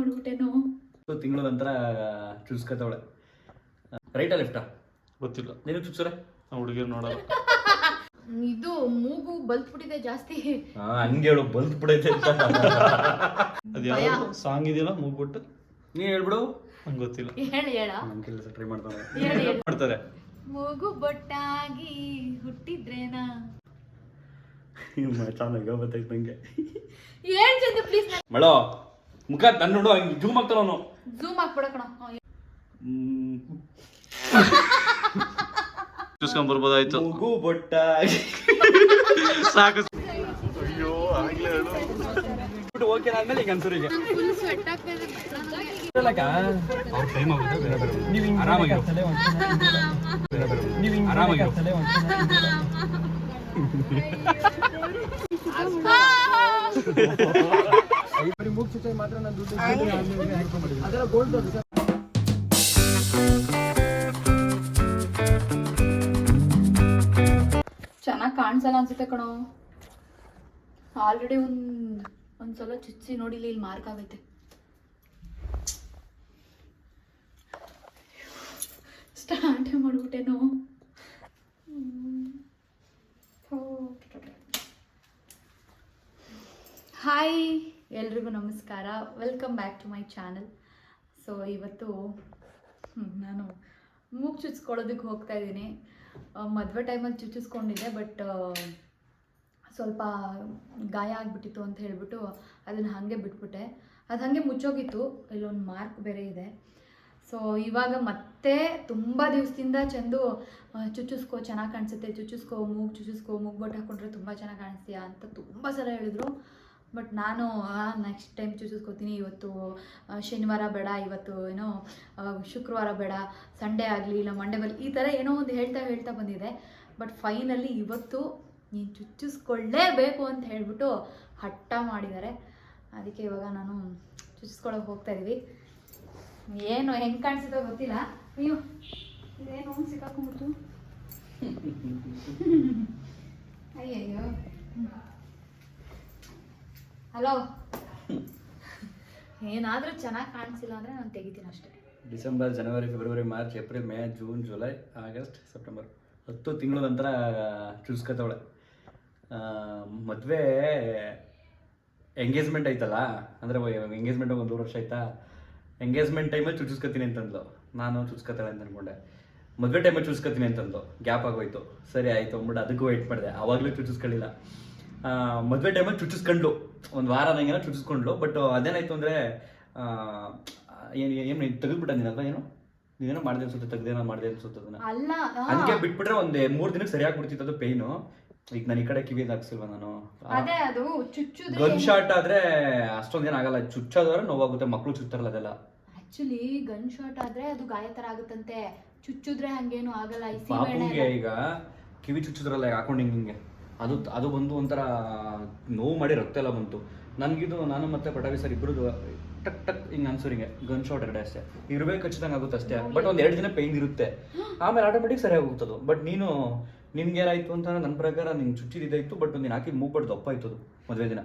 ಮಾಡ್ಬಿಟ್ಟೇನು? ತಿಂಗಳ ನಂತರ ಚುಚ್ಕತ್ತವಳೆ ರೈಟಾ ಲೆಫ್ಟಾ? ಗೊತ್ತಿಲ್ಲ. ನಿನಗೆ ಆ ಹುಡುಗಿರು ನೋಡಲ್ಲ. ಇದು ಮೂಗು ಬಲ್ತ್ಬಿಟ್ಟಿದೆ ಜಾಸ್ತಿ. ಹಂಗೆ ಹೇಳು ಬಲ್ತ್ ಬಿಡೈತೆ ಅಂತ. ಅದು ಯಾವ ಸಾಂಗ್ ಇದೆಯಲ್ಲ ಮುಗ್ಬಿಟ್ಟು? ನೀ ಹೇಳ್ಬಿಡು. ನಂಗೆ ಗೊತ್ತಿಲ್ಲ. ಹೇಳಿ ಹೇಳ. ನನ್ನ ಕೆಲಸ ಟ್ರೈ ಮಾಡ್ತಾರೆ ಮಾಡ್ತಾರೆ? ಮೂಗು ಬೊಟ್ಟಾಗಿ ಹುಟ್ಟಿದ್ರೇನಾ? ಚೆನ್ನಾಗಿ ಗೊತ್ತಾಯ್ತು ನಂಗೆ. ಏನ್ ಚಂದ ಪ್ಲೀಸ್ ಮಳೋ. ಮುಖ ನನ್ನ ನೋಡು ಹಂಗೆ ಜೂಮ್ ಆಗ್ತಾನ ಅವನು. ಝೂಮ್ ಹಾಕ್ಬಿಡ ಕಣ. ಚೂಸ್ಕೊಂಡ್ ಬರ್ಬೋದಾಯ್ತು ಮಗು ಬೊಟ್ಟ. ಸಾಕು. ಓಕೆ ಆದ್ಮೇಲೆ ಈಗ ಅನ್ಸೂರಿಗೆ. ಫುಲ್ ಸ್ವೆಟ್ ಆಗ್ತಿದೆ ಅವ್ರ ಟೈಮ್ ಆಗುತ್ತೆ ಬೇರೆ ಬೇರೆ ಆರಾಮಾಗಿರು ಆರಾಮಾಗಿರು ಚೆನ್ನಾಗಿ ಕಾಣಿಸಲ್ಲ ಅನ್ಸುತ್ತೆ ಕಣೋ. ಆಲ್ರೆಡಿ ಒಂದ್ ಒಂದ್ಸಲ ಚುಚ್ಚಿ ನೋಡಿಲಿ ಇಲ್ಲಿ ಮಾರ್ಕ್ ಆಗೈತೆ. ಸ್ಟಾರ್ಟ್ ಮಾಡ್ಬಿಟ್ಟೇನೋ. ಹಾಯ್ ಎಲ್ರಿಗೂ ನಮಸ್ಕಾರ. Welcome back to my channel so ಇವತ್ತು ನಾನು ಮೂಗು ಚುಚ್ಕೊಳ್ಳೋದಕ್ಕೆ ಹೋಗ್ತಾ ಇದ್ದೀನಿ. ಮದುವೆ ಟೈಮಲ್ಲಿ ಚುಚ್ಚಿಸ್ಕೊಂಡಿದ್ದೆ ಬಟ್ ಸ್ವಲ್ಪ ಗಾಯ ಆಗಿಬಿಟ್ಟಿತ್ತು ಅಂತ ಹೇಳಿಬಿಟ್ಟು ಅದನ್ನು ಹಾಗೆ ಬಿಟ್ಬಿಟ್ಟೆ. ಅದು ಹಾಗೆ ಮುಚ್ಚೋಗಿತ್ತು. ಇಲ್ಲೊಂದು ಮಾರ್ಕ್ ಬೇರೆ ಇದೆ. ಸೊ ಇವಾಗ ಮತ್ತೆ ತುಂಬ ದಿವಸದಿಂದ ಚೆಂದು ಚುಚ್ಚಿಸ್ಕೋ, ಚೆನ್ನಾಗಿ ಕಾಣಿಸುತ್ತೆ. ಚುಚ್ಚಿಸ್ಕೋ, ಮೂಗು ಚುಚ್ಚಿಸ್ಕೋ, ಮೂಗು ಬೊಟ್ಟು ಹಾಕೊಂಡ್ರೆ ತುಂಬ ಚೆನ್ನಾಗಿ ಕಾಣಿಸ್ತೀಯಾ ಅಂತ ತುಂಬ ಸಲ ಹೇಳಿದ್ರು. ಬಟ್ ನಾನು ನೆಕ್ಸ್ಟ್ ಟೈಮ್ ಚೂಸಿಸ್ಕೋತೀನಿ ಇವತ್ತು ಶನಿವಾರ ಬೇಡ ಇವತ್ತು ಏನೋ ಶುಕ್ರವಾರ ಬೇಡ ಸಂಡೇ ಆಗಲಿ ಇಲ್ಲ ಮಂಡೇ ಬರಲಿ ಈ ಥರ ಏನೋ ಒಂದು ಹೇಳ್ತಾ ಹೇಳ್ತಾ ಬಂದಿದೆ. ಬಟ್ ಫೈನಲಿ ಇವತ್ತು ನೀನು ಚುಚ್ಚಿಸ್ಕೊಳ್ಳೇಬೇಕು ಅಂತ ಹೇಳ್ಬಿಟ್ಟು ಹಠ ಮಾಡಿದ್ದಾರೆ. ಅದಕ್ಕೆ ಇವಾಗ ನಾನು ಚುಚ್ಚಿಸ್ಕೊಳ್ಳೋಕೆ ಹೋಗ್ತಾ ಇದ್ದೀವಿ ಏನು ಹೆಂಗೆ ಕಾಣಿಸುತ್ತೋ ಗೊತ್ತಿಲ್ಲ. ಅಯ್ಯೋ ಇದೇನು ಸಿಕ್ಕಾಕೊಂಡ್ಬಿಟ್ಟು ಅಯ್ಯಯ್ಯೋ. ಹಲೋ ಏನಾದರೂ ಚೆನ್ನಾಗಿ ಕಾಣಿಸಿಲ್ಲ ಅಂದರೆ ನಾನು ತೆಗಿತೀನಿ ಅಷ್ಟೇ. December, January, February, March, April, May, June, July, August, September. ಹತ್ತು ತಿಂಗಳ ನಂತರ ಚುಸ್ಕತವಳೆ ಮದುವೆ ಎಂಗೇಜ್ಮೆಂಟ್ ಐತಲ್ಲ, ಅಂದರೆ ಎಂಗೇಜ್ಮೆಂಟ್ ಒಂದು ವರ್ಷ ಆಯ್ತಾ? ಎಂಗೇಜ್ಮೆಂಟ್ ಟೈಮಲ್ಲಿ ಚುಚ್ಚಿಸ್ಕೊತೀನಿ ಅಂತಂದ್ಲು. ನಾನು ಚುಚ್ಕೊತಾಳೆ ಅಂತ ಅಂದ್ಕೊಂಡೆ ಮದುವೆ ಟೈಮಲ್ಲಿ ಚುಚ್ಕೊತೀನಿ ಅಂತಂದ್ಲು. ಗ್ಯಾಪ್ ಆಗೋಯ್ತು. ಸರಿ, ಆಯಿತು ಅಂದ್ಬಿಟ್ಟು ಅದಕ್ಕೂ ವೆಯ್ಟ್ ಮಾಡಿದೆ. ಆವಾಗಲೂ ಚುಚ್ಚಿಸ್ಕೊಳ್ಳಿಲ್ಲ ಮದುವೆ ಟೈಮಲ್ಲಿ ಚುಚ್ಚಿಸ್ಕೊಂಡ್ಲು. ಒಂದು ವಾರ ನಂಗೇನೋ ಚುಚ್ಚಿಸ್ಕೊಂಡ್ಲು. ಬಟ್ ಅದೇನಾಯ್ತು ಅಂದರೆ ಏನು ಏನು ತೆಗೆದ್ಬಿಟ್ಟ ನೀನಲ್ಲ ಏನು? ನೀನೇನೋ ಮಾಡಿದೆ ಅನ್ಸುತ್ತೆ ತೆಗ್ದೇನೋ ಮಾಡಿದೆ ಅನ್ಸುತ್ತೆ ಅದನ್ನ. ಹಂಗೆ ಬಿಟ್ಬಿಟ್ರೆ ಒಂದೇ ಮೂರು ದಿನಕ್ಕೆ ಸರಿಯಾಗಿ ಬಿಡ್ತಿತ್ತು ಅದು ಪೈನು ಈಗ ನಾನು ಈ ಕಡೆ ಕಿವಿ ಹಾಕ್ಸಿಲ್ವ ನಾನು? ಅದೇ ಅದು ಚುಚ್ಚುದು ಗನ್ ಶಾಟ್ ಆದ್ರೆ ಅಷ್ಟೊಂದೇನು ಆಗಲ್ಲ. ಚುಚ್ಚೋದ್ರೆ ನೋವಾಗುತ್ತೆ ಮಕ್ಳು ಚುತ್ತಾರಲ್ಲ ಅದೆಲ್ಲ. ಆಕ್ಚುಲಿ ಗನ್ ಶಾಟ್ ಆದ್ರೆ ಅದು ಗಾಯ ತರ ಆಗುತ್ತಂತೆ. ಚುಚ್ಚುದ್ರೆ ಹಂಗೇನು ಆಗಲ್ಲ ಈ ಸೀಮೆಎಣ್ಣೆ ಪಾಪುಗೆ ಈಗ ಕಿವಿ ಚುಚ್ಚಿದ್ರಲ್ಲ ಹಾಕೊಂಡು ಹಿಂಗೆ. ಅದು ಅದು ಬಂದು ಒಂಥರ ನೋವು ಮಾಡಿ ರಕ್ತ ಎಲ್ಲ ಬಂತು. ನನಗಿದು ನಾನು ಮತ್ತೆ ಪಟಾಕಿ ಸರ್ ಇಬ್ಬರದು ಟಕ್ ಟಕ್ ಹಿಂಗೆ ಅನ್ಸೋರಿಗೆ. ಗನ್ ಶಾಟ್ ಎರಡೇ ಅಷ್ಟೇ. ಇರ್ಬೇಕು ಖಚಿತಂಗೆ ಆಗುತ್ತೆ ಅಷ್ಟೇ. ಬಟ್ ಒಂದು ಎರಡು ದಿನ ಪೈನ್ ಇರುತ್ತೆ. ಆಮೇಲೆ ಆಟೋಮೆಟಿಕ್ ಸರಿಯಾಗಿ ಹೋಗ್ತದೆ ಬಟ್ ನೀನು ನಿನ್ಗೇನಾಯ್ತು ಅಂತ ನನ್ನ ಪ್ರಕಾರ ನಿಂಗೆ ಚುಚ್ಚಿದಿದ್ದಾಯ್ತು ಬಟ್ ನೀನು ಹಾಕಿ ಬಡ್ದು ದಪ್ಪ ಆಯ್ತು ಅದು ಮದುವೆ ದಿನ.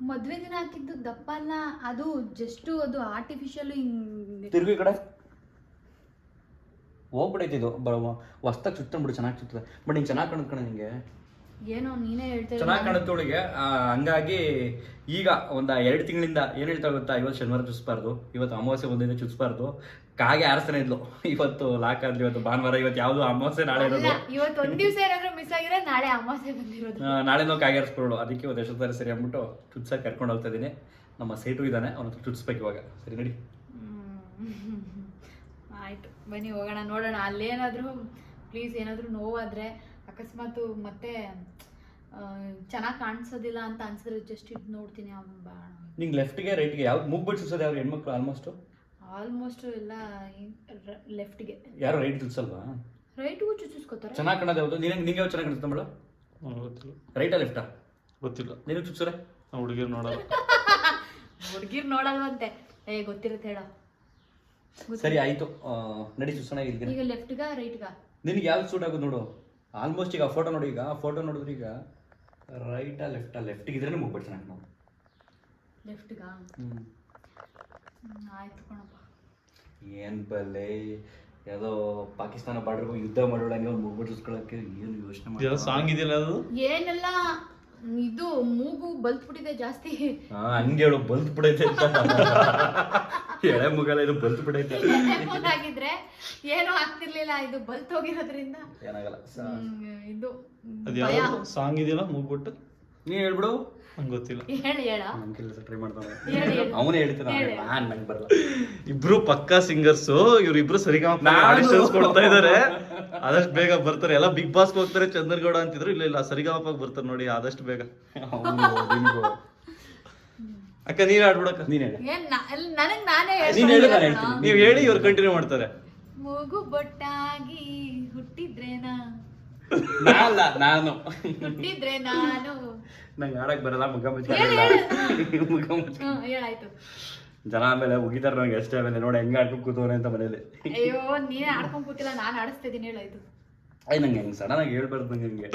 ಮದ್ವೆ ದಿನ ಹಾಕಿದ್ದು ದಪ್ಪ ಅಲ್ಲ. ಅದು ಜಸ್ಟ್ ಅದು ಆರ್ಟಿಫಿಷಿಯಲ್ ಹಿಂಗ್ ತಿರುಗಿ ಕಡೆ. ಹೋಗ್ಬಿಡೈತಿ ಇದು. ಹೊಸ್ದಾಗಿ ಚುತ್ತಂಬಿಡು ಚೆನ್ನಾಗಿ ಚುತ್ತದೆ ಬಟ್ ನೀನು ಚೆನ್ನಾಗಿ ಕಾಣುತ್ತೆ ಕಣ ನಿಂಗೆ. ಏನೋ ನೀನೇ ಹೇಳ್ತಾ ಚೆನ್ನಾಗಿ ಕಾಣುತ್ತೆ ಅವಳಿಗೆ ಹಂಗಾಗಿ ಈಗ ಒಂದು ಎರಡು ತಿಂಗಳಿಂದ ಏನು ಹೇಳ್ತಾ ಗೊತ್ತಾ? ಇವತ್ತು ಶನಿವಾರ ಚುಚ್ಬಾರ್ದು ಇವತ್ತು ಅಮಾವಾಸ್ಯೆ ಬಂದಿದೆ ಚುಚ್ಬಾರ್ದು. ಕಾಗೆ ಆರಿಸ್ತಾನೆ ಇದ್ಲು. ಇವತ್ತು ಲಾಕ್ ಆದ್ರೆ ಇವತ್ತು ಭಾನುವಾರ ಇವತ್ತು ಯಾವುದು ಅಮಾವಾಸ್ಯೆ ನಾಳೆ ಇರೋದು. ಇವತ್ತು ಒಂದ್ ದಿವಸ ಏನಾದ್ರು ಮಿಸ್ ಆಗಿದ್ರೆ ನಾಳೆ ಅಮಾವಾಸ್ಯೆ ಬಂದಿರೋದು. ನಾಳೆ ನಾಳೆನೋ ಕಾಗೆ ಆರಿಸ್ಕೊಳ್ಳು ಅದಕ್ಕೆ ಇವತ್ತು ಎಷ್ಟೊತ್ತಾರೆ ಸರಿ ಅಂದ್ಬಿಟ್ಟು ಚುಚ್ಸಕ್ಕೆ ಕರ್ಕೊಂಡು ಹೋಗ್ತಾ ಇದ್ದೀನಿ ನಮ್ಮ ಸೇಟು ಇದ್ದಾನೆ ಅವನ ಹತ್ರ ಚುಚ್ಬೇಕು ಇವಾಗ. ಸರಿ ನಡಿ. ಹ್ಮ್. ಆಯ್ತು ಬನ್ನಿ ಹೋಗೋಣ ನೋಡೋಣ. ಅಲ್ಲೇನಾದ್ರೂ ಪ್ಲೀಸ್ ಏನಾದ್ರೂ ನೋವಾದ್ರೆ ಅಕಸ್ಮಾತು ಮತ್ತೆ ಚೆನ್ನಾಗಿ ಕಾಣಿಸೋದಿಲ್ಲ ಅಂತ ಅನ್ಸಿದ್ರೆ ಜಸ್ಟ್ ಇದು ನೋಡ್ತೀನಿ ನಿಂಗೆ ಲೆಫ್ಟ್ಗೆ ರೈಟ್ಗೆ ಯಾವ್ದು ಮೂಗ್ಬಿಟ್ಟು ಸುಸೋದು ಅವ್ರು ಹೆಣ್ಮಕ್ಳು ಆಲ್ಮೋಸ್ಟ್ ಆಲ್ಮೋಸ್ಟ್ ಎಲ್ಲ ಲೆಫ್ಟ್ಗೆ ಯಾರು ರೈಟ್ ಚುಚ್ಚಲ್ವಾ ರೈಟ್ಗೂ ಚುಚ್ಚಿಸ್ಕೋತಾರೆ. ಚೆನ್ನಾಗಿ ಕಾಣೋದು ಯಾವುದು? ನಿನಗೆ ನಿಂಗೆ ಯಾವ ಚೆನ್ನಾಗಿ ಕಾಣಿಸುತ್ತೆ ಮೇಡಮ್ ಗೊತ್ತಿಲ್ಲ. ರೈಟಾ ಲೆಫ್ಟಾ ಗೊತ್ತಿಲ್ಲ. ನಿನಗೆ ಚುಚ್ಚರೆ ನಾವು ಹುಡುಗಿರು ನೋಡಲ್ಲ. ಹುಡುಗಿರು ನೋಡಲ್ವಂತೆ. ಏ ಗೊತ್ತಿರುತ್ತೆ ಹೇಳ. ಸರಿ ಆಯಿತು. ನಡೆ ಚುಚ್ಚೋಣ ಇಲ್ಲಿಗೆ. ಈಗ ಲೆಫ್ಟ್ಗ ರೈಟ್ಗ ನಿನಗೆ ಯಾವ್ದು ಸೂಟ್ ಆಗೋದು ನೋಡು? ಆಲ್ಮೋಸ್ಟ್ ಈಗ ಫೋಟೋ ನೋಡಿ ಈಗ. ಫೋಟೋ ನೋಡಿದ್ರೆ ಈಗ ರೈಟಾ ಲೆಫ್ಟಾ ಲೆಫ್ಟಿಗೆ ಇದ್ರೆ ಮುಗ್ಬಿಟ್ಟು ಚೆನ್ನಾಗಿ ನಾವು ಗಾ? ಹ್ಮ್, ಆಯ್ತು ಕಣಪ್ಪ. ಏನ್ ಬಲ್ಲೆ? ಯಾವುದೋ ಪಾಕಿಸ್ತಾನ ಬಾರ್ಡರ್ ಯುದ್ಧ ಮಾಡೋಳಂಗೆ ಒಂದು ಮೂಗ್ಬಿಟ್ಟು ಏನು ಯೋಚನೆ ಮಾಡಿ ಸಾಂಗ್ ಇದೆಯಲ್ಲ ಅದು? ಏನೆಲ್ಲ. ಇದು ಮೂಗು ಬಲ್ತ್ಬಿಟ್ಟಿದೆ ಜಾಸ್ತಿ. ಹಂಗೆ ಹೇಳು ಬಲ್ತ್ ಬಿಡೈತೆ ಅಂತ ಎಳೆ ಮುಗಲ ಇದು ಬಲ್ತ್ ಬಿಡೈತೆ ಆಗಿದ್ರೆ ಏನೂ ಆಗ್ತಿರ್ಲಿಲ್ಲ ಇದು ಬಲ್ತ್ ಹೋಗಿರೋದ್ರಿಂದ ಏನಾಗಲ್ಲ ಇದು ಸಾಂಗ್ ಇದೆಯಲ್ಲ ಮೂಗ್ಬಿಟ್ಟು? ನೀ ಹೇಳ್ಬಿಡು. ನಂಗೆ ಗೊತ್ತಿಲ್ಲ. ಹೇಳಿ ಹೇಳ. ಟ್ರೈ ಮಾಡ್ತಾನೆ. ಅವನೇ ಹೇಳ್ತಾನೆ ಹೇಳಿ. ನಾನ್ ನಂಗೆ ಬರಲ್ಲ. ಇಬ್ರು ಪಕ್ಕಾ ಸಿಂಗರ್ಸ್ ಇವ್ರಿಬ್ರು ಸರಿಗಮ ಆಡಿಷನ್ಸ್ ಕೊಡ್ತಾ ಇದಾರೆ. ಆದಷ್ಟು ಬೇಗ ಬರ್ತಾರೆ. ಎಲ್ಲ ಬಿಗ್ ಬಾಸ್ ಹೋಗ್ತಾರೆ ಚಂದ್ರಗೌಡ ಅಂತಿದ್ರು. ಇಲ್ಲ ಇಲ್ಲ ಸರಿಗಮಪ ಬರ್ತಾರೆ ನೋಡಿ ಆದಷ್ಟು ಬೇಗ. ಅಕ್ಕ ನೀನ್ ಆಡ್ಬಿಡಕ್ಕ. ನೀನ್ ಹೇಳು. ನನಗ್ ನಾನೇ ನೀನ್ ಹೇಳು ನಾನು ಹೇಳ್ತೀನಿ. ನೀವ್ ಹೇಳಿ ಇವ್ರು ಕಂಟಿನ್ಯೂ ಮಾಡ್ತಾರೆ. ಮೂಗು ಬೊಟ್ಟಾಗಿ ಹುಟ್ಟಿದ್ರೇನಾ ನಾ. ಅಲ್ಲ ನಾನು. ಹುಟ್ಟಿದ್ರೆ ನಾನು. ನಂಗೆ ಆಡಕ್ ಬರಲ್ಲ ಮುಖ ಮುಚ್ಚಿ ಹೇಳು, ಮುಖ ಮುಚ್ಚ ಹ್ಮ್ ಹೇಳಾಯ್ತು ಜನ ಆಮೇಲೆ ಉಗಿತಾರ ನಂಗೆ ಅಷ್ಟೇ ಆಮೇಲೆ ನೋಡಿ ಹೆಂಗ ಆಡ್ಕೊಂಡು ಕೂತವ್ರೆ ಅಂತ ಮನೇಲಿ. ಅಯ್ಯೋ ನೀನೇ ಆಡ್ಕೊಂಡ್ ಕೂತಿಲ್ಲ ನಾನ್ ಆಡಿಸ್ತಿದೀನಿ ಹೇಳಾಯ್ತು ಅಯ್ಯ ನಂಗೆ ಹೆಂಗ್ ಸಡನ್ ಆಗಿ ಹೇಳ್ಬಾರ್ದು ನಂಗೆ. ಹಿಂಗೆ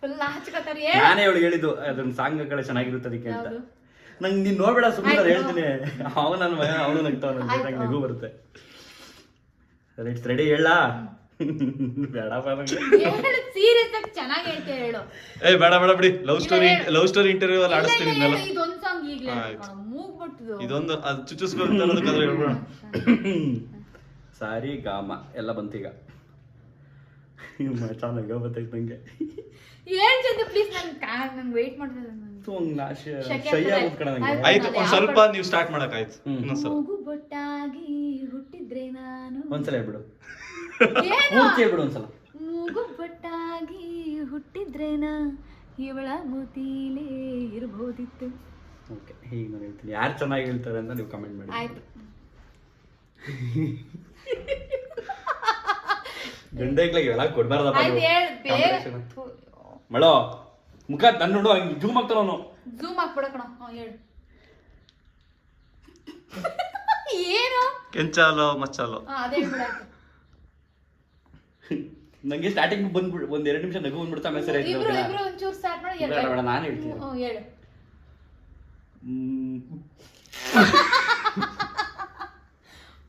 ಫುಲ್ ನಾಚ್ಕೋತಾರೆ ಹೇಳು. ನಾನೇ ಅವಳಿಗೆ ಹೇಳಿದ್ದು ಅದನ್ನ ಸಾಂಗ್ ಕಡೆ ಚೆನ್ನಾಗಿರುತ್ತೆ ಅದಕ್ಕೆ ಅಂತ. ಯಾವ್ದು? ನಂಗೆ ನೀನ್ ನೋಡ್ಬೇಡ ಸುಮ್ಮನೆ. ಹೇಳ್ತೀನಿ. ಅವನು ನನ್ನ ಮಗ ಅವನು ನನ್ನ ಜೊತೆಗೆ ಆಯ್ತು. ನಗು ಬರುತ್ತೆ ಇಟ್ಸ್ ರೆಡಿ ಹೇಳ ಹೇಳು ಸೀರಿಯಸ್ ಆಗಿ ಚೆನ್ನಾಗಿ ಹೇಳ್ತೀಯ ಹೇಳು. ಏ ಬೇಡ ಬೇಡ ಬಿಡಿ. Love story love story interview ಅಲ್ಲಿ ಆಡಿಸ್ತೀನಿ ಇದನ್ನೆಲ್ಲ ಸಾಂಗ್ ಈಗ್ಲೇ ಇದೊಂದು ಅದು ಅನ್ನೋದಕ್ಕಾದ್ರೆ ಸಾರಿ ಗಾಮ. ಎಲ್ಲ ಬಂತೀಗ. ಚೆನ್ನಾಗಿ ಬರ್ತೈತೆ ನಂಗೆ. ಏನ್ ಚಂದ ಪ್ಲೀಸ್ ನನ್ ಕಾ ನಂಗೆ ವೇಟ್ ಮಾಡ್ತಿದ್ದೆ ನಾನು. ಶಕೆ ಶಯ್ಯ ಆಗ್ತದೆ. ಕೂತ್ಕೊಳ್ಳೋ ನಂಗೆ. ಆಯ್ತು. ಒಂದ್ ಸ್ವಲ್ಪ ನೀವು ಸ್ಟಾರ್ಟ್ ಮಾಡಕ್ ಆಯ್ತು. ಇನ್ನೊಂದ್ಸಲ. ಬೊಟ್ಟಾಗಿ ಹುಟ್ಟಿದ್ರೆ ನಾನು. ಒಂದ್ಸಲ ಹೇಳ್ಬಿಡು. ಹೇಳ್ಬಿಡು ಒಂದ್ಸಲ. ಮೂಗು ಬೊಟ್ಟಾಗಿ ಹುಟ್ಟಿದ್ರೇನಾ ಇವಳ ಮುತಿಲೇ ಇರ್ಬೋದಿತ್ತು. ಓಕೆ ಈಗ ನಾನು ಹೇಳ್ತೀನಿ. ಯಾರು ಚೆನ್ನಾಗಿ ಹೇಳ್ತಾರೆ ಅಂತ ನೀವು ಕಮೆಂಟ್ ಮಾಡಿ. ಆಯ್ತು. ಗಂಡೈಗ್ಲಾಗ ಇವೆಲ್ಲ ಕೊಡ್ಬಾರ್ದಪ್ಪ ಆಯ್ತು. ಹೇಳು ಬೇಗ. ಮಳೋ ಮುಖ ನನ್ನ ನೋಡು ಹಂಗೆ ಜೂಮ್ ಆಗ್ತಾನ ಅವನು. ಝೂಮ್ ಹಾಕ್ಬಿಡ ಕಣ. ಹ್ಞೂ ಹೇಳು. ಏನು? ಕೆಂಚಾಲೋ ಮಚ್ಚಾಲೋ. ಹಾ ಅದೇ ಹೇಳ್ಬಿಡಾಯ್ತು ನಂಗೆ ಸ್ಟಾರ್ಟಿಂಗ್ ಬಂದ್ಬಿಡು ಒಂದ್ ಎರಡು ನಿಮಿಷ ನಗು ಬಂದ್ಬಿಡ್ತಾ ಆಮೇಲೆ ಸರಿ ಆಯ್ತು ಇಬ್ರು ಓಕೆನಾ? ಇಬ್ರು ಒಂಚೂರು ಸ್ಟಾರ್ಟ್ ಮಾಡಿ ಬೇಡ, ಬೇಡ, ನಾನು ಹೇಳ್ತೀನಿ. ಹ್ಞೂ ಹೇಳು. ಹ್ಮ್.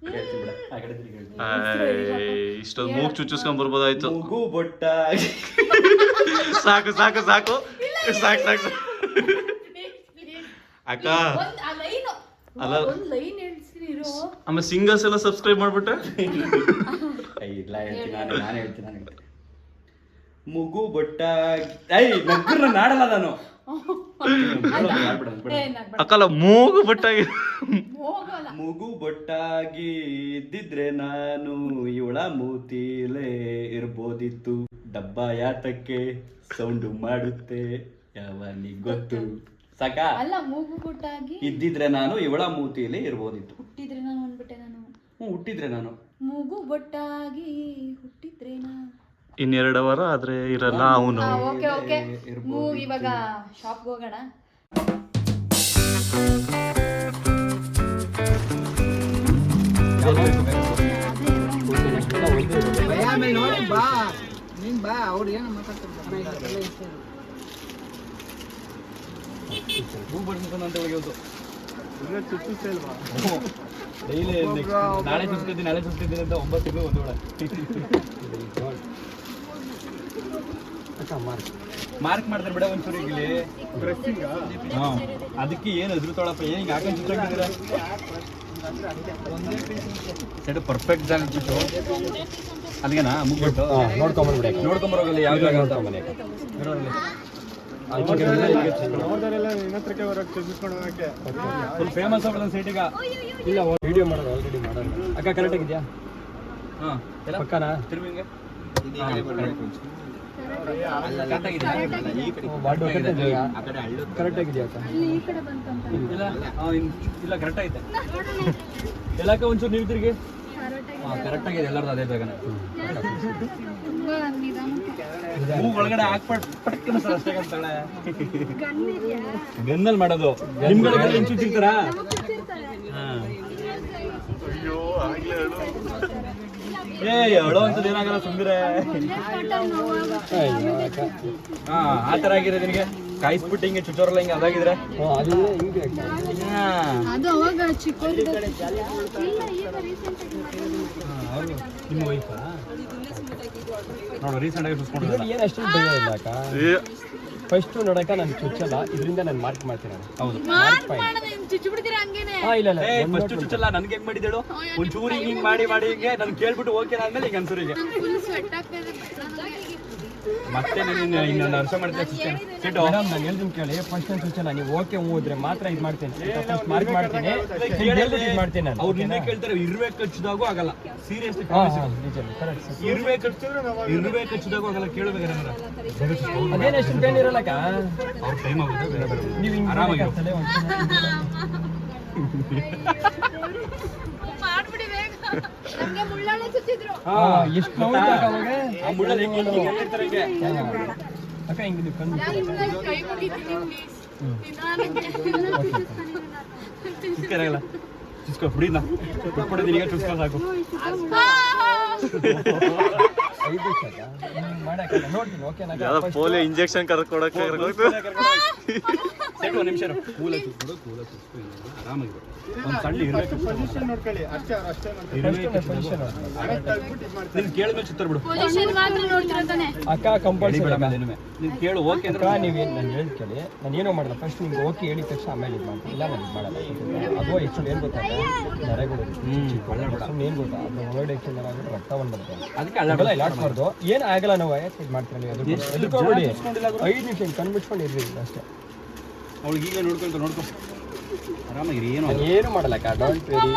ಹೇಳ್ತೀನಿ ಬಿಡ, ಆ ಕಡೆ ತಿರ್ಗಿ ಹೇಳ್ತೀನಿ. ಇಷ್ಟೊಂದು ಮೂಗ್ ಚುಚ್ಚಿಸ್ಕೊಂಡ್ ಬರ್ಬೋದಾಯ್ತು. ಮೂಗು ಬೊಟ್ಟ ಸಾಕು ಸಾಕು ಸಾಕು. ಸಾಕು ಸಾಕು. ಅಕ್ಕ. ಒಂದ್ ಆ ಲೈನ್. ಅಲ್ಲ. ಒಂದ್ ಲೈನ್ ಹೇಳ್ಸಿರೋ. ಆಮೇಲೆ ಸಿಂಗರ್ಸ್ ಎಲ್ಲ ಸಬ್ಸ್ಕ್ರೈಬ್ ಮಾಡ್ಬಿಟ್ರೆ? ಇಲ್ಲ ಹೇಳ್ತೀನಿ ನಾನು ನಾನು ಹೇಳ್ತೀನಿ ನಾನು ಹೇಳ್ತೀನಿ. ಮೂಗು ಬೊಟ್ಟ ಐ ನಗ್ಗುರ ನಾಡಲ್ಲ ನಾನು. ಅಕ್ಕಲ್ಲ ಮೂಗು ಬಟ್ಟಾಗಿ. ಮೂಗು ಬೊಟ್ಟಾಗಿ ಇದ್ದಿದ್ರೆ ನಾನು ಇವಳ ಮೂತಿಲೇ ಇರ್ಬೋದಿತ್ತು. ಡಬ್ಬ ಯಾತಕ್ಕೆ ಸೌಂಡು ಮಾಡುತ್ತೆ ಯಾವನಿಗೆ ಗೊತ್ತು? ಸಾಕ? ಅಲ್ಲ ಮೂಗು ಬೊಟ್ಟಾಗಿ. ಇದ್ದಿದ್ರೆ ನಾನು ಇವಳ ಮೂತಿಲೆ ಇರ್ಬೋದಿತ್ತು. ಹುಟ್ಟಿದ್ರೆ ನಾನು ಅಂದ್ಬಿಟ್ಟೆ ನಾನು. ಹ್ಞೂ ಹುಟ್ಟಿದ್ರೆ ನಾನು. ಮೂಗು ಬೊಟ್ಟಾಗಿ ಹುಟ್ಟಿದ್ರೇನಾ? ಇನ್ನೆರಡು ಅವರ ಆದ್ರೆ ಇರಲ್ಲ ಅವನು. Okay okay. ಇವಾಗ ಶಾಪ್ಗೆ ಹೋಗೋಣ. ಆಮೇಲೆ ನೋಡಿ ಬಾ ನೀನ್ ಬಾ ಅವ್ರು ಏನೋ ಮಾತಾಡ್ತಾರೆ ಡೈಲಿ ನಾಳೆ ಸುಸ್ತಿದ್ದೀನಿ ನಾಳೆ ಸುಸ್ತಿದ್ದೀನಿ ಅಂತ ಒಂಬತ್ತು ತಿಂಗಳು ಒಂದು ಮಾರ್ಕ್. ಮಾರ್ಕ್ ಮಾಡ್ತಾರೆ ಬಿಡ ಒಂಚೂರು ಇಲ್ಲಿ. ಹಾ ಅದಕ್ಕೆ ಏನು ಎದುರುತ್ತೋಳಪ್ಪ ಏನು ಹಿಂಗೆ ಹಾಕೊಂಡು ಚುಚ್ಚಾಕಿದ್ರೆ ಸೆಟ್ ಪರ್ಫೆಕ್ಟ್ ಜಾಗ ಚುಚ್ಚು ಅಲ್ಲಿಗೆನಾ? ಮುಗ್ಬಿಟ್ಟು ನೋಡ್ಕೊಂಬರ್ಬಿಡಿ ನೋಡ್ಕೊಂಬರೋಗಲ್ಲ ಯಾವ ಜಾಗ ಅಂತ? ಫುಲ್ ಫೇಮಸ್ ಆಗ್ಬಿಡ ಸೈಟಿಗ ಇಲ್ಲ ವಿಡಿಯೋ ಮಾಡೋದು ಆಲ್ರೆಡಿ ಮಾಡೋದು. ಅಕ್ಕ ಕರೆಕ್ಟ್ ಆಗಿದ್ಯಾ? ಹಾ ಎಲ್ಲ ಪಕ್ಕನಾ? ಕರೆಕ್ಟ್ ಆಗಿದೆಯಾ ಅಕ್ಕ? ಇಲ್ಲ ಕರೆಕ್ಟ್ ಐತೆ. ಎಲ್ಲಕ್ಕ ಒಂಚೂರು ನೀವು ತಿರುಗಿ ಹಾಂ ಕರೆಕ್ಟ್ ಆಗಿದೆ ಎಲ್ಲರದು ಅದೇ ಬೇಗನೆ. ಹೂ ಒಳಗಡೆ ಹಾಕ್ಬಿಟ್ ಪಟಕ್ಕನ ಸರ್ ಅಷ್ಟೇ ಅಂತಾಳೆ ಗನ್ನಲ್ಲಿ ಮಾಡೋದು. ನಿಮ್ಗಳ ಹೆಂಗ್ ಅಯ್ಯೋ ಹಾಂ ಏ ಅಳೋ ಅಂತದ್ದು ಏನಾಗಲ್ಲ ಸುಂದ್ರೆ ಹಾ ಆ ಥರ ಆಗಿದೆ ನಿನಗೆ? ಕಾಯಿಸ್ಬಿಟ್ಟು ಹಿಂಗೆ ಚುಚ್ಚೋರಲ್ಲ ಹಿಂಗೆ ಅದಾಗಿದ್ರೆ? ನಿಮ್ಮ ವೈಫಾ ನೋಡು ರೀಸೆಂಟ್ ಆಗಿ ಚುಚ್ಕೊಂಡಿಲ್ಲ ಏನು ಅಷ್ಟು ಭಯ ಇಲ್ಲ ಅಕ್ಕ? ಫಸ್ಟ್ ನೋಡಕ್ಕ ನಾನು ಚುಚ್ಚಲ್ಲ ಇದರಿಂದ ನಾನು ಮಾರ್ಕ್ ಮಾಡ್ತೀನಿ ನಾನು. ಹೌದು. ಹಂಗೇನೆ? ಹಾ ಇಲ್ಲ ಇಲ್ಲ ಏ ಫಸ್ಟ್ ಚುಚ್ಚಲ್ಲ ನನ್ಗೆ ಹೆಂಗ್ ಮಾಡಿದಳು ಒಂಚೂರು ಹಿಂಗ್ ಹಿಂಗ್ ಮಾಡಿ ಮಾಡಿ ಹಿಂಗೆ ನಾನು ಕೇಳ್ಬಿಟ್ಟು ಓಕೆ ಆದ್ಮೇಲೆ ಈಗ ಅನ್ಸೂರಿಗೆ. ಫುಲ್ ಸ್ವೆಟ್ ಆಗ್ತಾ ಇದೆ ಮತ್ತೆ ನೀನು ಇನ್ನೊಂದು ವರ್ಷ ಮಾಡ್ತೀನಿ ಚುಚ್ಚೇನೆ ಸಿಟ್ಟು. ಮೇಡಮ್ ನಾನು ಹೇಳ್ತೀನಿ ಕೇಳಿ. ಫಸ್ಟ್ ನಾನು ಸೂಚನೆ ನೀವು ಓಕೆ ಹೋದ್ರೆ ಮಾತ್ರ ಇದು ಮಾಡ್ತೀನಿ. ಫಸ್ಟ್ ಮಾರ್ಕ್ ಮಾಡ್ತೀನಿ. ಇದು ಮಾಡ್ತೀನಿ ನಾನು ಅವ್ರು ನಿನ್ನೆ ಕೇಳ್ತಾರೆ ಇರುವೆ ಕಚ್ಚಿದಾಗೂ ಆಗಲ್ಲ. ಸೀರಿಯಸ್ ಹಾ ಹಾ ನಿಜ ಕರೆಕ್ಟ್ ಇರುವೆ ಕಚ್ಚಿದ್ರು ಇರುವೆ ಕಚ್ಚಿದಾಗೂ ಆಗಲ್ಲ ಕೇಳ್ಬೇಕಾರೆ ಅದೇನು ಎಷ್ಟು ಪೇನ್ ಇರಲ್ಲಕ್ಕ ಅವ್ರ ಟೈಮ್ ಆಗುತ್ತೆ ಬೇರೆ ಬೇರೆ. ನೀವು ಹಿಂಗೆ ಎಷ್ಟು ನೋವು ಅಕ್ಕ ಹೆಂಗೆ ನೀವು ಕಣ್ಣು ಈಗ ಚುಸ್ಕೊ ಸಾಕು. ಪೋಲಿಯೋ ಇಂಜೆಕ್ಷನ್ ಕರ್ಕೊಡಕ್ಕೆ ಸೆಟ್ ಒಂದು ನಿಮಿಷ. ಮೂಲ ಚುಚ್ಕೊಡು ಕೂಲ ಚುಚ್ಕೊ ಇಲ್ಲ, ಆರಾಮಾಗಿರು ಒಂದು ಸಣ್ಣ ಇರಬೇಕು ಪೊಸಿಷನ್ ನೀನು ಕೇಳಿದ್ಮೇಲೆ ಚಿತ್ರ ಬಿಡು. ಪೊಸಿಷನ್ ಮಾತ್ರ ನೋಡ್ತಿರೋ ತಾನೆ ಅಕ್ಕ ಕಂಪಲ್ಸರಿ ಮೇಲೆ. ನೀನು ಕೇಳು ಓಕೆ ಅಂದ್ರೆ ನೀವು ಏನು ನಾನು ಹೇಳಿ ಕೇಳಿ. ನಾನು ಏನೋ ಮಾಡಲ್ಲ. ಫಸ್ಟ್ ನಿಮ್ಗೆ ಓಕೆ ಹೇಳಿದ ತಕ್ಷಣ ಆಮೇಲೆ ಇದು ಮಾಡ್ತೀನಿ. ಇಲ್ಲ ನಾನು ಇದು ಮಾಡಲ್ಲ. ಅದು ಹೆಚ್ಚು ಏನು ಗೊತ್ತಾ? ನರೆಗಳು ಸುಮ್ಮನೆ ಏನು ಗೊತ್ತಾ? ಅದು ಒಳಗಡೆ ಆ್ಯಕ್ಚುಲಿ ಏನಾಗುತ್ತೆ ರಕ್ತ ಬಂದ್ಬಿಡುತ್ತೆ ಅದಕ್ಕೆ ಅಲ್ಲ ಇಲ್ಲ ಆಡ್ಬಾರ್ದು ಏನು ಆಗಲ್ಲ ನಾವು ಯಾಕೆ ಇದು ಮಾಡ್ತೀರಾ ನೀವು? ಎದುರು ಐದು ನಿಮಿಷ ಕಣ್ಬಿಟ್ಕೊಂಡು ಕಣ್ಣು ಮುಚ್ಕೊಂಡು ಅಷ್ಟೇ. ಅವಳಿಗೆ ಈಗ ನೋಡ್ಕೊಂತ ನೋಡ್ಕೊ. ಆರಾಮಾಗಿರಿ ಏನು ಏನು ಮಾಡಲ್ಲ ಅಕ್ಕ ಡೋಂಟ್ ವೆರಿ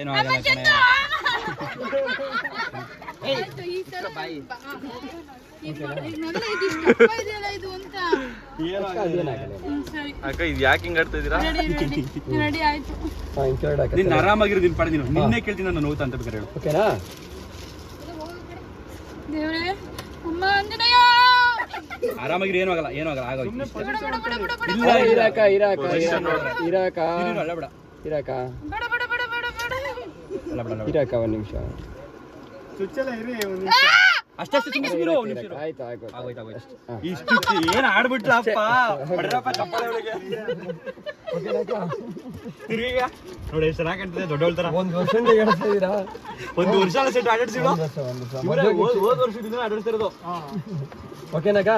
ಏನು ಆಗಲ್ಲ ಕಣೆ. ಇದು ಅಕ್ಕ ಯಾಕೆ ಹಿಂಗ್ ಆಡ್ತಾ ಇದೀರಾ ಆರಾಮಾಗಿರು ನಿನ್ ಪಾಡಿ ನೀನು ನಿನ್ನೆ ಕೇಳ್ತೀನಿ ನಾನು ನೋವು ಅಂತ ಬೇಕಾರೆ ಹೇಳು. ಓಕೆನಾ? ಆರಾಮಾಗಿರಿ ಏನೂ ಆಗಲ್ಲ ಏನೂ ಆಗಲ್ಲ ಆಗೋಯ್ತು. ಇಲ್ಲ ಇರಾಕ ಇರಾಕ ಇರಾಕ ಅಲ್ಲ ಬೇಡ. ಇರಾಕ. ಇರಾಕ ಒಂದು ನಿಮಿಷ. ಅಷ್ಟೇ ಇರಿ ಒಂದು ನಿಮಿಷ. ಇರು. ಆಯ್ತು ಆಯ್ತು ಆಗೋಯ್ತು ಆಗೋಯ್ತು. ಇಷ್ಟು ಏನು ಆಡ್ಬಿಟ್ಲಪ್ಪ? ಬಡ್ರಪ್ಪ ಅವಳಿಗೆ ತಿರ್ಗೀಗ ನೋಡಿ ಎಷ್ಟು ಚೆನ್ನಾಗಿ ಕಾಣ್ತದೆ ದೊಡ್ಡವಳ ತರ. ಒಂದು ವರ್ಷದಿಂದ ಹೇಳ್ತಾ ಇದ್ದೀರಾ ಒಂದು ವರ್ಷ ಸೆಟ್ ವರ್ಷ ಹೋದ ವರ್ಷದಿಂದ ಆಡಿಸ್ತಿರೋದು ಓಕೆನಾಗ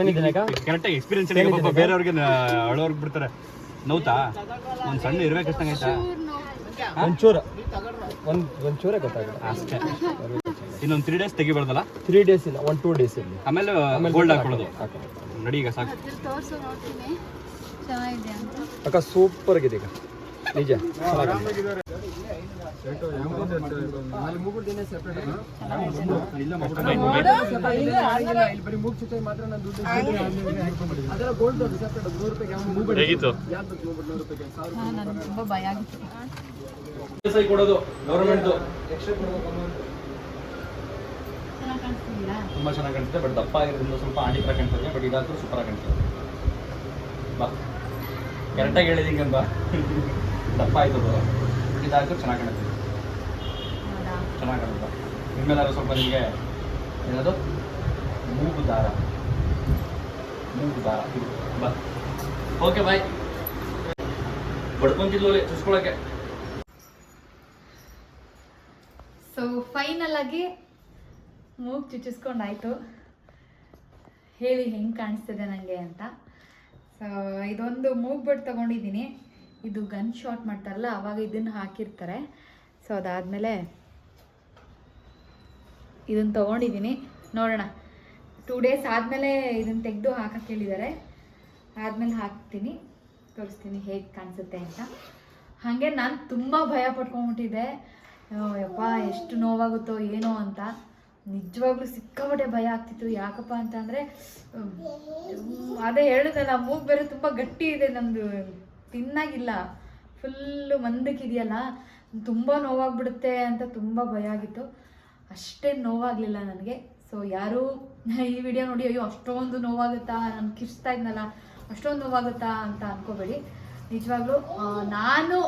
ಏನಿದ್ದೀನಕ್ಕ ಕರೆಕ್ಟಾಗಿ ಎಕ್ಸ್ಪೀರಿಯನ್ಸ್ ಇದೆ ಪಾಪ ಬೇರೆಯವ್ರಿಗೆ ಅಳೋರ್ಗೆ ಬಿಡ್ತಾರೆ. ನೋತಾ? ಒಂದು ಸಣ್ಣ ಇರ್ಬೇಕು ಆಯ್ತಾ? ಒಂಚೂರು. ಒಂದು ಒಂಚೂರೇ ಗೊತ್ತಾಗಲ್ಲ. ಅಷ್ಟೇ. ಇನ್ನೊಂದು ತ್ರೀ ಡೇಸ್ ತೆಗಿಬಾರ್ದಲ್ಲ? ತ್ರೀ ಡೇಸ್ ಇಲ್ಲ ಒನ್ ಟೂ ಡೇಸ್ ಇರಲಿ. ಆಮೇಲೆ ಗೋಲ್ಡ್ ಹಾಕೊಳ್ಳೋದು ನಡಿ ಈಗ ಸಾಕು. ಅದ್ರಲ್ಲಿ ತೋರ್ಸು ನೋಡ್ತೀನಿ. ಚೆನ್ನಾಗಿದೆ ಅಂತ. ಅಕ್ಕ ಸೂಪರ್ ಆಗಿದೆ ಈಗ. ನಿಜ. ಹೇಗಿತ್ತು ತುಂಬಾ ಭಯ ಆಗಿತ್ತು. ಸೈ ಕೊಡೋದು ಗೌರ್ಮೆಂಟ್ ತುಂಬಾ ಚೆನ್ನಾಗಿ ಕಾಣ್ತದೆ ಬಟ್ ದಪ್ಪ ಆಗಿರೋದ್ರಿಂದ ಸ್ವಲ್ಪ ಆಂಟಿ ತರ ಕಾಣ್ತದೆ ಬಟ್ ಇದಾದ್ರೂ ಸೂಪರ್ ಆಗಿ ಕಾಣ್ತದೆ. ಬಾ. ಕರೆಕ್ಟಾಗಿ ಹೇಳಿದಿಂಗ ಬಾ ದಪ್ಪ ಆಯ್ತು ಇದಾದ್ರು ಇದಾದ್ರೂ ಚೆನ್ನಾಗಿ ಕಾಣುತ್ತೆ. ಚೆನ್ನಾಗಿ ಕಾಣುತ್ತೆ. ಇನ್ಮೇಲಾದ್ರೂ ಸ್ವಲ್ಪ ನಿಮಗೆ ಏನದು ಮೂಗು ದಾರ. ಮೂಗು ದಾರ. ಬಾ. ಓಕೆ ಬಾಯ್ ಬಡ್ಕೊಂತಿದ್ಲು ಚುಸ್ಕೊಳಕ್ಕೆ ಸೊ ಫೈನಲ್ ಆಗಿ ಮೂಗ್ ಚುಚ್ಚಿಸ್ಕೊಂಡಾಯ್ತು. ಹೇಳಿ ಹೆಂಗೆ ಕಾಣಿಸ್ತಿದೆ ನನಗೆ ಅಂತ. ಸೊ ಇದೊಂದು ಮೂಗ್ ಬಟ್ ತೊಗೊಂಡಿದ್ದೀನಿ. ಇದು ಗನ್ ಶಾಟ್ ಮಾಡ್ತಾರಲ್ಲ ಅವಾಗ ಇದನ್ನು ಹಾಕಿರ್ತಾರೆ. ಸೊ ಅದಾದಮೇಲೆ ಇದನ್ನು ತೊಗೊಂಡಿದ್ದೀನಿ. ನೋಡೋಣ. ಟೂ ಡೇಸ್ ಆದಮೇಲೆ ಇದನ್ನು ತೆಗೆದು ಹಾಕಕ್ಕೆ ಹೇಳಿದ್ದಾರೆ. ಆದಮೇಲೆ ಹಾಕ್ತೀನಿ. ತೋರಿಸ್ತೀನಿ ಹೇಗೆ ಕಾಣಿಸುತ್ತೆ ಅಂತ. ಹಾಗೆ ನಾನು ತುಂಬ ಭಯ ಪಟ್ಕೊಂಡ್ಬಿಟ್ಟಿದ್ದೆ. ಅಯ್ಯೋ, ಯಪ್ಪ, ಎಷ್ಟು ನೋವಾಗುತ್ತೋ ಏನೋ ಅಂತ. ನಿಜವಾಗ್ಲೂ ಸಿಕ್ಕಾಪಟ್ಟೆ ಭಯ ಆಗ್ತಿತ್ತು. ಯಾಕಪ್ಪ ಅಂತ ಅಂದರೆ ಅದೇ ಹೇಳಿದ್ನಲ್ಲ ಮೂಗ್ ಬೇರೆ ತುಂಬ ಗಟ್ಟಿ ಇದೆ ನಮ್ಮದು ತಿನ್ನಾಗಿಲ್ಲ. ಫುಲ್ಲು ಮಂದಕ್ಕಿದೆಯಲ್ಲ, ತುಂಬ ನೋವಾಗ್ಬಿಡುತ್ತೆ ಅಂತ ತುಂಬ ಭಯ ಆಗಿತ್ತು. ಅಷ್ಟೇ ನೋವಾಗಲಿಲ್ಲ ನನಗೆ. ಸೊ ಯಾರೂ ಈ ವಿಡಿಯೋ ನೋಡಿ, ಅಯ್ಯೋ, ಅಷ್ಟೊಂದು ನೋವಾಗುತ್ತಾ? ನಾನು ಕಿರ್ಸ್ತಾ ಇದ್ನಲ್ಲ, ಅಷ್ಟೊಂದು ನೋವಾಗುತ್ತಾ ಅಂತ ಅನ್ಕೋಬೇಡಿ. ನಿಜವಾಗ್ಲೂ ನಾನು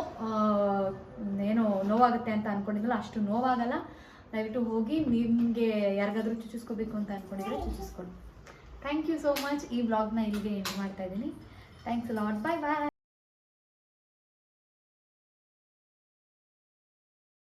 ಏನು ನೋವಾಗುತ್ತೆ ಅಂತ ಅನ್ಕೊಂಡಿದ್ನಲ್ಲ, ಅಷ್ಟು ನೋವಾಗಲ್ಲ. ದಯವಿಟ್ಟು ಹೋಗಿ ನಿಮಗೆ ಯಾರಿಗಾದ್ರೂ ಚುಚ್ಚಿಸ್ಕೋಬೇಕು ಅಂತ ಅನ್ಕೊಂಡಿದ್ರೆ ಚುಚ್ಚಿಸ್ಕೊಡಿ. ಥ್ಯಾಂಕ್ ಯು ಸೋ ಮಚ್ ಈ ಬ್ಲಾಗ್ನ ಇಲ್ಲಿಗೆ ಎಂಡ್ ಮಾಡ್ತಾ ಇದ್ದೀನಿ. ಥ್ಯಾಂಕ್ಸ್ ಲಾಟ್ ಬಾಯ್ ಬಾಯ್